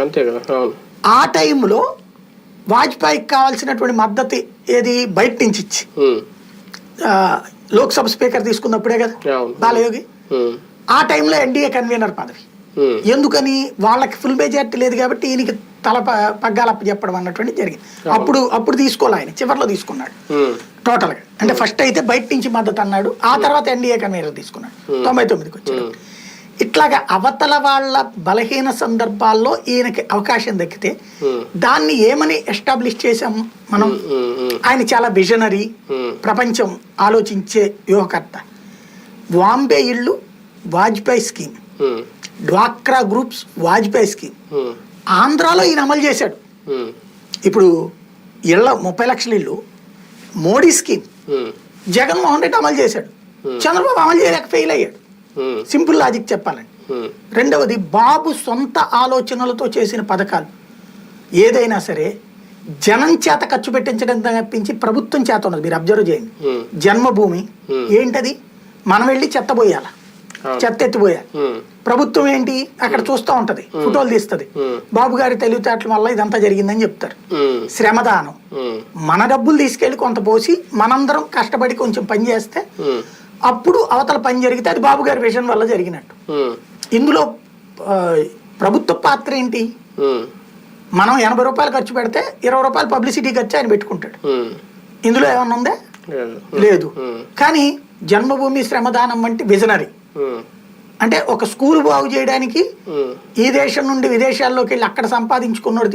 అంతే కదా ఆ టైంలో వాజ్పేయికి కావాల్సినటువంటి మద్దతు ఏది? బయట నుంచి ఇచ్చి. లోక్సభ స్పీకర్ తీసుకున్నప్పుడే కదా. బాలయోగి. ఆ టైంలో ఎన్డీఏ కన్వీనర్ పదవి. ఎందుకని? వాళ్ళకి ఫుల్ మెజార్టీ లేదు కాబట్టి ఈయనకి తల పగ్గాలప్ప చెప్పడం అన్నటువంటి జరిగింది. అప్పుడు అప్పుడు తీసుకోవాలి ఆయన చివరిలో తీసుకున్నాడు. టోటల్గా. అంటే ఫస్ట్ అయితే బయట నుంచి మద్దతు అన్నాడు. ఆ తర్వాత ఎన్డీఏ కన్వీనర్ తీసుకున్నాడు. తొంభై తొమ్మిదికి వచ్చాడు. ఇట్లాగా అవతల వాళ్ళ బలహీన సందర్భాల్లో ఈయనకి అవకాశం దక్కితే దాన్ని ఏమని ఎస్టాబ్లిష్ చేసాం మనం? ఆయన చాలా విజనరీ. ప్రపంచం ఆలోచించే వ్యూహకర్త. వాంబే ఇళ్ళు వాజ్పేయి స్కీమ్. డ్వాక్రా గ్రూప్స్ వాజ్పేయి స్కీమ్. ఆంధ్రాలో ఈయన అమలు చేశాడు. ఇప్పుడు ఇళ్ళ ముప్పై లక్షల ఇల్లు మోడీ స్కీమ్. జగన్మోహన్ రెడ్డి అమలు చేశాడు. చంద్రబాబు అమలు చేయలేక ఫెయిల్ అయ్యాడు. సింపుల్ లాజిక్ చెప్పాలండి రెండవది బాబు సొంత ఆలోచనలతో చేసిన పథకాలు. ఏదైనా సరే జనం చేత ఖర్చు పెట్టించడం తప్పించి ప్రభుత్వం చేత ఉన్నది. మీరు అబ్జర్వ్ చేయండి. జన్మభూమి. ఏంటది? మనం వెళ్ళి చెత్త పోయాల. చెత్త ఎత్తిపోయాలి. ప్రభుత్వం ఏంటి? అక్కడ చూస్తూ ఉంటది. ఫోటోలు తీస్తుంది. బాబు గారి తెలివితేటల వల్ల ఇదంతా జరిగిందని చెప్తారు. శ్రమదానం. మన డబ్బులు తీసుకెళ్ళి కొంత పోసి మనందరం కష్టపడి కొంచెం పని చేస్తే అప్పుడు అవతల పని జరిగితే అది బాబు గారి విజన్ వల్ల జరిగినట్టు. ఇందులో ప్రభుత్వ పాత్ర ఏంటి? మనం ఎనభై రూపాయలు ఖర్చు పెడితే ఇరవై రూపాయలు పబ్లిసిటీ ఖర్చు ఆయన పెట్టుకుంటాడు. ఇందులో ఏమన్నా ఉందా? లేదు. కానీ జన్మభూమి శ్రమదానం వంటి విజనరీ అంటే ఒక స్కూల్ బాగు చేయడానికి ఈ దేశం నుండి విదేశాల్లోకి వెళ్ళి అక్కడ సంపాదించుకున్నోడు